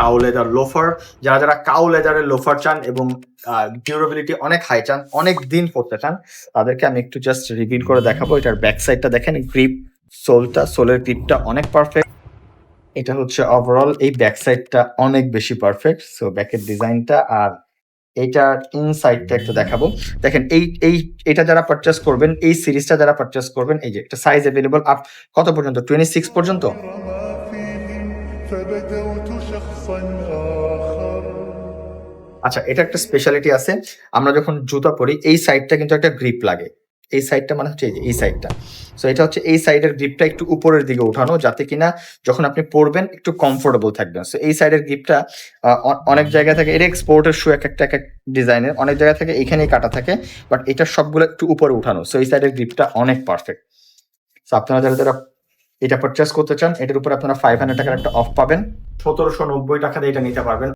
Cow leather loafer যারা যারা cow লেদারের লোফার চান এবং ডিউরেবিলিটি অনেক হাই চান, অনেক দিন পড়তে চান, তাদেরকে আমি একটু জাস্ট রিভিল করে দেখাবো। এটার ব্যাক সাইডটা দেখেন গ্রিপ সোলটা সোলের গ্রিপটা অনেক পারফেক্ট এটা হচ্ছে ওভারঅল এই ব্যাক সাইডটা অনেক বেশি পারফেক্ট সো ব্যাকের ডিজাইনটা আর এইটার ইনসাইডটা একটু দেখাবো। দেখেন, এই এই, এটা যারা পারচেস করবেন, এই সিরিজটা যারা পারচেস করবেন, এই যে একটা সাইজ অ্যাভেলেবল আপ কত পর্যন্ত? টোয়েন্টি সিক্স পর্যন্ত? আচ্ছা এটা একটা স্পেশালিটি আছে। আমরা যখন জুতা পরি, এই সাইডটা কিন্তু একটা গ্রিপ লাগে। এই সাইডটা মানে হচ্ছে এই সাইডটা সো এটা হচ্ছে এই সাইডের গ্রিপটা একটু উপরের দিকে উঠানো, যাতে কিনা যখন আপনি পরবেন, একটু কমফোর্টেবল থাকবেন। সো এই সাইডের গ্রিপটা অনেক জায়গা থেকে, এটা এক্সপোর্টের শু এক একটা, এক এক ডিজাইনের অনেক জায়গা থেকে, এখানেই কাটা থাকে বাট এটা সবগুলো একটু উপরে উঠানো। সো এই সাইডের গ্রিপটা অনেক পারফেক্ট সো আপনারা যারা যারা এটা পারচেস করতে চান, এটার উপর আপনারা ফাইভ হান্ড্রেড টাকার একটা অফ পাবেন। সতেরোশো নব্বই টাকা দিয়ে এটা নিতে পারবেন।